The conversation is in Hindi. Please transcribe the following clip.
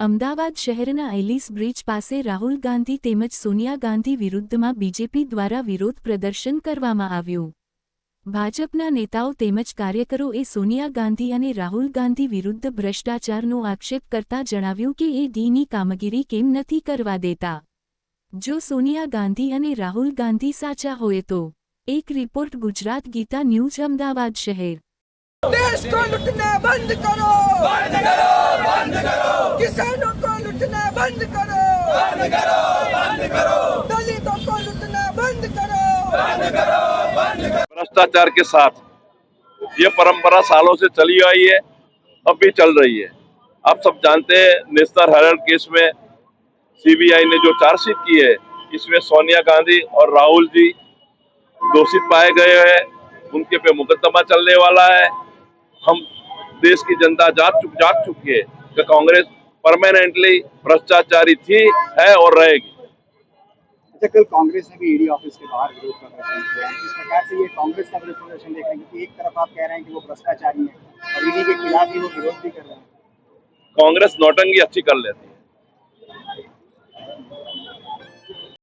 અમદાવાદ શહેરના એલિસ બ્રિજ પાસે રાહુલ ગાંધી તેમજ સોનિયા ગાંધી વિરુદ્ધમાં બીજેપી દ્વારા વિરોધ પ્રદર્શન કરવામાં આવ્યું. ભાજપના નેતાઓ તેમજ કાર્યકરોએ સોનિયા ગાંધી અને રાહુલ ગાંધી વિરુદ્ધ ભ્રષ્ટાચારનો આક્ષેપ કરતા જણાવ્યું કે એ ડીની કામગીરી કેમ નથી કરવા દેતા. જો સોનિયા ગાંધી અને રાહુલ ગાંધી સાચા હોય તો. એક રિપોર્ટ ગુજરાત ગીતા ન્યૂઝ અમદાવાદ શહેર. દેશ કો લૂટને બંધ કરો બંધ કરો! बंद करो बंद करो। दलितों को लुटना बंद करो। बंद करो बंद करो। भ्रष्टाचार के साथ। ये परंपरा सालों से चली आई है अब भी चल रही है। आप सब जानते हैं निस्तर हरण केस में सीबीआई ने जो चार्जशीट की है इसमें सोनिया गांधी और राहुल जी दोषित पाए गए हैं। उनके पे मुकदमा चलने वाला है। हम देश की जनता जाग चुक जाग चुकी है कि कांग्रेस परमानेंटली भ्रष्टाचारी थी है और रहेगी। अच्छा कल कांग्रेस ने भी ईडी ऑफ़िस के बाहर विरोध प्रदर्शन किया है। इस प्रकार से ये कांग्रेस का विरोध प्रदर्शन देख रहे हैं क्योंकि एक तरफ़ आप कह रहे हैं कि वो भ्रष्टाचारी है और ईडी के खिलाफ ही वो विरोध भी कर रहे हैं। कांग्रेस नौटंगी अच्छी कर लेती है।